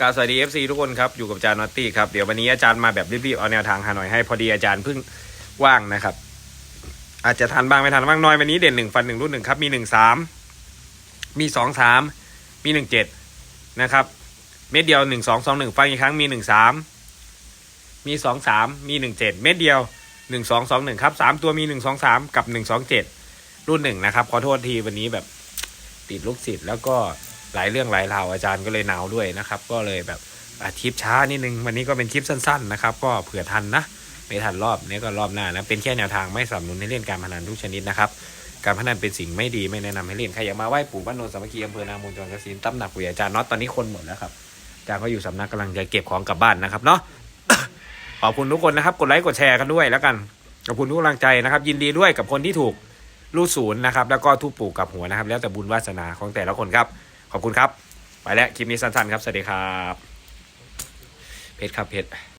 กาสวัสดี FC ทุกคนครับ อยู่กับอาจารย์นอตตี้ครับ เดี๋ยววันนี้อาจารย์มาแบบรีบๆ เอาแนวทางหาน่อยให้พอดีอาจารย์เพิ่งว่างนะครับ อาจจะทันบ้างไม่ทันบ้างน้อยวันนี้เด่นหนึ่งฟันหนึ่งรุ่นหนึ่งครับ มีหนึ่งสามมีสองสามมีหนึ่งเจ็ดนะครับ เม็ดเดียวหนึ่งสองสองหนึ่งฟังอีกครั้งมีหนึ่งสามมีสองสามมีหนึ่งเจ็ดเม็ดเดียวหนึ่งสองสองหนึ่งครับสามตัวมีหนึ่งสองสามกับหนึ่งสองเจ็ดรุ่นหนึ่งนะครับขอโทษทีวันนี้แบบติดลูกศิษย์แล้วก็ หลายเรื่องหลายราวอาจารย์ก็เลยหนาวด้วยนะครับ ก็เลยแบบอาทิตย์ช้านิดนึงวันนี้ก็เป็นคลิปสั้นๆนะครับ ก็เผื่อทันนะไม่ทันรอบนี้ก็รอบหน้านะเป็นแค่แนวทางไม่สนับสนุนให้เล่นการพนันทุกชนิดนะครับการพนันเป็นสิ่งไม่ดีไม่แนะนำให้เล่นใครอยากมาไหว้ปู่บ้านโนนสามัคคีอำเภอนามูลจังหวัดกาฬสินธุ์ตำหนักปู่อาจารย์น็อตตอนนี้คนหมดแล้วครับอาจารย์ก็อยู่สำนักกำลังจะเก็บของกลับบ้านนะครับเนาะขอบคุณทุกคนนะครับกดไลค์กดแชร์กันด้วยแล้วกันขอบคุณทุกกำลังใจนะครับ ยินดีด้วยกับคนที่ถูกรูดศูนย์นะครับแล้วก็ทุบปู่กับหัวนะครับ แล้วแต่บุญวาสนาของแต่ละคนครับ ขอบคุณครับ ไปแล้ว คลิปนี้สั้นๆครับ สวัสดีครับ เพชรครับเพชร